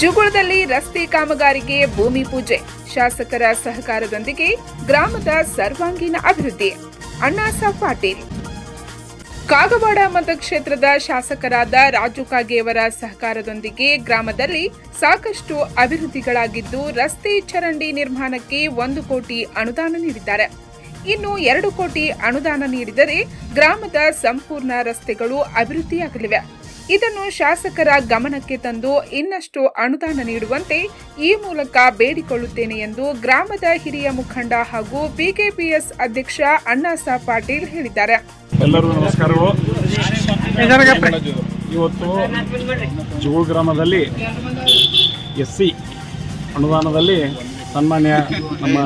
ಜುಗುಳದಲ್ಲಿ ರಸ್ತೆ ಕಾಮಗಾರಿಗೆ ಭೂಮಿ ಪೂಜೆ. ಶಾಸಕರ ಸಹಕಾರದೊಂದಿಗೆ ಗ್ರಾಮದ ಸರ್ವಾಂಗೀಣ ಅಭಿವೃದ್ಧಿ. ಅಣ್ಣಾಸಾಬ್ ಪಾಟೀಲ್. ಕಾಗವಾಡ ಮತಕ್ಷೇತ್ರದ ಶಾಸಕರಾದ ರಾಜು ಕಾಗೆಯವರ ಸಹಕಾರದೊಂದಿಗೆ ಗ್ರಾಮದಲ್ಲಿ ಸಾಕಷ್ಟು ಅಭಿವೃದ್ಧಿಗಳಾಗಿದ್ದು ರಸ್ತೆ ಚರಂಡಿ ನಿರ್ಮಾಣಕ್ಕೆ ಒಂದು ಕೋಟಿ ಅನುದಾನ ನೀಡಿದ್ದಾರೆ. ಇನ್ನು ಎರಡು ಕೋಟಿ ಅನುದಾನ ನೀಡಿದರೆ ಗ್ರಾಮದ ಸಂಪೂರ್ಣ ರಸ್ತೆಗಳು ಅಭಿವೃದ್ಧಿಯಾಗಲಿವೆ. ಇದನ್ನು ಶಾಸಕರ ಗಮನಕ್ಕೆ ತಂದು ಇನ್ನಷ್ಟು ಅನುದಾನ ನೀಡುವಂತೆ ಈ ಮೂಲಕ ಬೇಡಿಕೊಳ್ಳುತ್ತೇನೆ ಎಂದು ಗ್ರಾಮದ ಹಿರಿಯ ಮುಖಂಡ ಹಾಗೂ ಬಿಕೆಪಿಎಸ್ ಅಧ್ಯಕ್ಷ ಅಣ್ಣಾಸಾ ಪಾಟೀಲ್ ಹೇಳಿದ್ದಾರೆ. ಎಲ್ಲರೂ ನಮಸ್ಕಾರಗಳು. ಇವತ್ತು ಜುಗು ಗ್ರಾಮದಲ್ಲಿ ಎಸ್ ಸಿ ಅನುದಾನದಲ್ಲಿ ಸನ್ಮಾನ್ಯ ನಮ್ಮ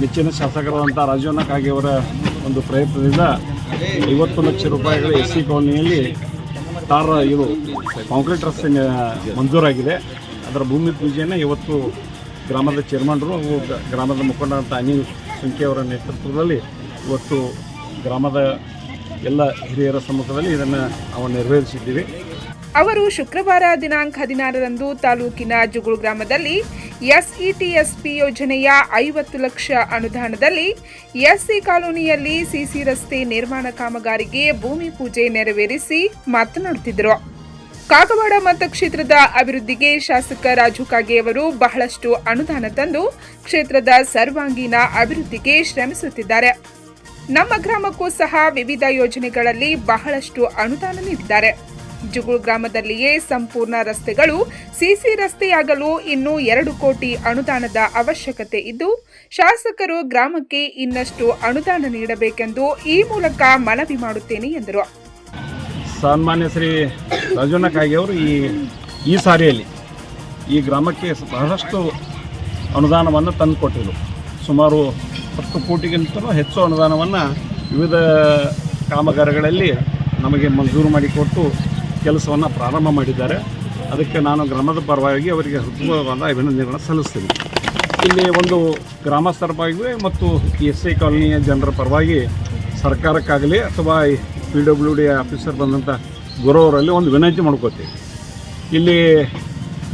ನೆಚ್ಚಿನ ಶಾಸಕರಾದಂಥ ರಾಜೀವನ ಕಾಗೆಯವರ ಒಂದು ಪ್ರಯತ್ನದಿಂದ ಐವತ್ತು ಲಕ್ಷ ರೂಪಾಯಿಗಳು ಎಸ್ ಸಿ ಕಾಲನಿಯಲ್ಲಿ ಟಾರ್ ಇದು ಕಾಂಕ್ರೀಟ್ ರಸ್ತೆ ಮಂಜೂರಾಗಿದೆ. ಅದರ ಭೂಮಿ ಪೂಜೆಯನ್ನು ಇವತ್ತು ಗ್ರಾಮದ ಚೇರ್ಮನ್ರು ಗ್ರಾಮದ ಮುಖಂಡರಂಥ ಅನಿಲ್ ಸಂಖ್ಯೆ ಅವರ ನೇತೃತ್ವದಲ್ಲಿ ಇವತ್ತು ಗ್ರಾಮದ ಎಲ್ಲ ಹಿರಿಯರ ಸಮ್ಮುಖದಲ್ಲಿ ಇದನ್ನು ನಾವು ನೆರವೇರಿಸಿದ್ದೀವಿ. ಅವರು ಶುಕ್ರವಾರ ದಿನಾಂಕ ಹದಿನಾರರಂದು ತಾಲೂಕಿನ ಜುಗುಳು ಗ್ರಾಮದಲ್ಲಿ ಎಸ್ಇಟಿಎಸ್ಪಿ ಯೋಜನೆಯ ಐವತ್ತು ಲಕ್ಷ ಅನುದಾನದಲ್ಲಿ ಎಸ್ಸಿ ಕಾಲೋನಿಯಲ್ಲಿ ಸಿಸಿ ರಸ್ತೆ ನಿರ್ಮಾಣ ಕಾಮಗಾರಿಗೆ ಭೂಮಿ ಪೂಜೆ ನೆರವೇರಿಸಿ ಮಾತನಾಡುತ್ತಿದ್ದರು. ಕಾಗವಾಡ ಮತಕ್ಷೇತ್ರದ ಅಭಿವೃದ್ಧಿಗೆ ಶಾಸಕ ರಾಜು ಕಾಗೆಯವರು ಬಹಳಷ್ಟು ಅನುದಾನ ತಂದು ಕ್ಷೇತ್ರದ ಸರ್ವಾಂಗೀಣ ಅಭಿವೃದ್ಧಿಗೆ ಶ್ರಮಿಸುತ್ತಿದ್ದಾರೆ. ನಮ್ಮ ಗ್ರಾಮಕ್ಕೂ ಸಹ ವಿವಿಧ ಯೋಜನೆಗಳಲ್ಲಿ ಬಹಳಷ್ಟು ಅನುದಾನ ನೀಡಿದ್ದಾರೆ. ಜುಗುಳು ಗ್ರಾಮದಲ್ಲಿಯೇ ಸಂಪೂರ್ಣ ರಸ್ತೆಗಳು, ಸಿಸಿ ರಸ್ತೆಯಾಗಲು ಇನ್ನೂ ಎರಡು ಕೋಟಿ ಅನುದಾನದ ಅವಶ್ಯಕತೆ ಇದ್ದು, ಶಾಸಕರು ಗ್ರಾಮಕ್ಕೆ ಇನ್ನಷ್ಟು ಅನುದಾನ ನೀಡಬೇಕೆಂದು ಈ ಮೂಲಕ ಮನವಿ ಮಾಡುತ್ತೇನೆ ಎಂದರು. ಸನ್ಮಾನ್ಯ ಶ್ರೀ ರಾಜಣ್ಣ ಕಾಗೆಯವರು ಈ ಈ ಸಾರಿಯಲ್ಲಿ ಈ ಗ್ರಾಮಕ್ಕೆ ಬಹಳಷ್ಟು ಅನುದಾನವನ್ನು ತಂದು ಕೊಟ್ಟಿದ್ರು ಸುಮಾರು ಹತ್ತು ಕೋಟಿಗಿಂತಲೂ ಹೆಚ್ಚು ಅನುದಾನವನ್ನು ವಿವಿಧ ಕಾಮಗಾರಿಗಳಲ್ಲಿ ನಮಗೆ ಮಂಜೂರು ಮಾಡಿಕೊಟ್ಟು ಕೆಲಸವನ್ನು ಪ್ರಾರಂಭ ಮಾಡಿದ್ದಾರೆ. ಅದಕ್ಕೆ ನಾನು ಗ್ರಾಮದ ಪರವಾಗಿ ಅವರಿಗೆ ಹೃದಯವಾದ ಅಭಿನಂದನೆಗಳನ್ನು ಸಲ್ಲಿಸ್ತೀನಿ. ಇಲ್ಲಿ ಒಂದು ಗ್ರಾಮಸ್ಥರ ಪರವಾಗಿ ಮತ್ತು ಎಸ್ ಐ ಕಾಲೋನಿಯ ಜನರ ಪರವಾಗಿ ಸರ್ಕಾರಕ್ಕಾಗಲಿ ಅಥವಾ ಪಿ ಡಬ್ಲ್ಯೂ ಡಿ ಆಫೀಸರ್ ಬಂದಂಥ ಗುರುವರಲ್ಲಿ ಒಂದು ವಿನಂತಿ ಮಾಡ್ಕೋತೀವಿ ಇಲ್ಲಿ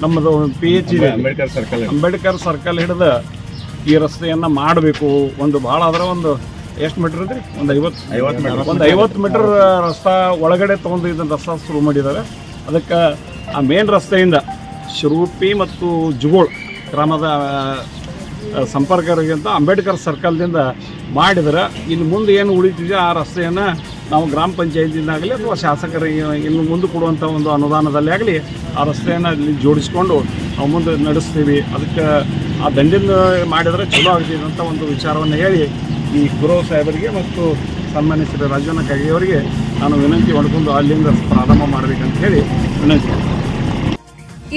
ನಮ್ಮದು ಪಿ ಎಚ್ ಇದೆ. ಅಂಬೇಡ್ಕರ್ ಸರ್ಕಲ್ ಅಂಬೇಡ್ಕರ್ ಸರ್ಕಲ್ ಹಿಡಿದ ಈ ರಸ್ತೆಯನ್ನು ಮಾಡಬೇಕು. ಒಂದು ಭಾಳ ಆದರೆ ಒಂದು ಎಷ್ಟು ಮೀಟರ್ ಅದ್ರಿ? ಒಂದು ಐವತ್ತು ಐವತ್ತು ಮೀಟರ್. ಒಂದು ಐವತ್ತು ಮೀಟರ್ ರಸ್ತೆ ಒಳಗಡೆ ತೊಗೊಂಡು ಇದನ್ನು ರಸ್ತೆ ಶುರು ಮಾಡಿದ್ದಾರೆ ಅದಕ್ಕೆ ಆ ಮೇನ್ ರಸ್ತೆಯಿಂದ ಶಿರೂಪಿ ಮತ್ತು ಜುಗೋಳ್ ಗ್ರಾಮದ ಸಂಪರ್ಕರಿಗಿಂತ ಅಂಬೇಡ್ಕರ್ ಸರ್ಕಲ್ದಿಂದ ಮಾಡಿದ್ರೆ. ಇನ್ನು ಮುಂದೆ ಏನು ಉಳಿತಿದೆ ಆ ರಸ್ತೆಯನ್ನು ನಾವು ಗ್ರಾಮ ಪಂಚಾಯತಿಯಿಂದಾಗಲಿ ಅಥವಾ ಶಾಸಕರಿಗೆ ಇನ್ನು ಮುಂದೆ ಕೊಡುವಂಥ ಒಂದು ಅನುದಾನದಲ್ಲಿ ಆಗಲಿ ಆ ರಸ್ತೆಯನ್ನು ಅಲ್ಲಿ ಜೋಡಿಸ್ಕೊಂಡು ನಾವು ಮುಂದೆ ನಡೆಸ್ತೀವಿ. ಅದಕ್ಕೆ ಆ ದಂಡಿಂದ ಮಾಡಿದರೆ ಚಲೋ ಆಗ್ತಿದೆ ಅಂತ ಒಂದು ವಿಚಾರವನ್ನು ಹೇಳಿ ಈ ಗುರು ಸಾಹೇಬರಿಗೆ ಮತ್ತು ಸನ್ಮಾನ್ಯ ಶ್ರೀ ರಾಜಣ್ಣ ನಾನು ವಿನಂತಿ ಮಾಡಿಕೊಂಡು ಅಲ್ಲಿಂದ ಪ್ರಾರಂಭ ಮಾಡಬೇಕಂತ ಹೇಳಿ ವಿನಂತಿ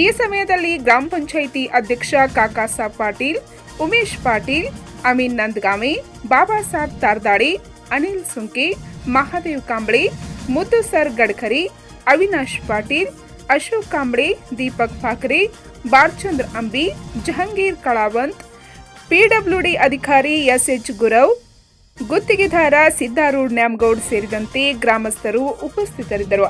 ಈ ಸಮಯದಲ್ಲಿ ಗ್ರಾಮ ಪಂಚಾಯಿತಿ ಅಧ್ಯಕ್ಷ ಕಾಕಾಸಾಬ್ ಪಾಟೀಲ್, ಉಮೇಶ್ ಪಾಟೀಲ್, ಅಮೀನ್ ನಂದ್ಗಾಮಿ, ಬಾಬಾ ಸಾಹೇಬ್ ತಾರ್ದಾಡಿ, ಅನಿಲ್ ಸುಂಕಿ, ಮಹಾದೇವ್ ಕಾಂಬಳಿ, ಮುದ್ದು ಸರ್ ಗಡ್ಕರಿ, ಅವಿನಾಶ್ ಪಾಟೀಲ್, ಅಶೋಕ್ ಕಾಂಬಳಿ, ದೀಪಕ್ ಫಾಕ್ರೆ, ಬಾರ್ಚಂದ್ರ ಅಂಬಿ, ಜಹಂಗೀರ್ ಕಳಾವಂತ್ ಪಿಡಬ್ಲ್ಯೂಡಿ ಅಧಿಕಾರಿ ಎಸ್ ಎಚ್ ಗುರವ್ ಗುತ್ತಿಗೆದಾರ ಸಿದ್ದಾರೂಢ್ ನ್ಯಾಮಗೌಡ್ ಸೇರಿದಂತೆ ಗ್ರಾಮಸ್ಥರು ಉಪಸ್ಥಿತರಿದ್ದರು.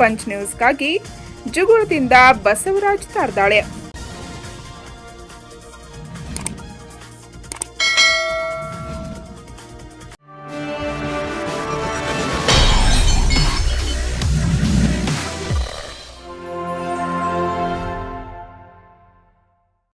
ಪಂಚ್ ನ್ಯೂಸ್ಗಾಗಿ ಜುಗುಳದಿಂದ ಬಸವರಾಜ್ ತಾರ್ದಾಳೆ.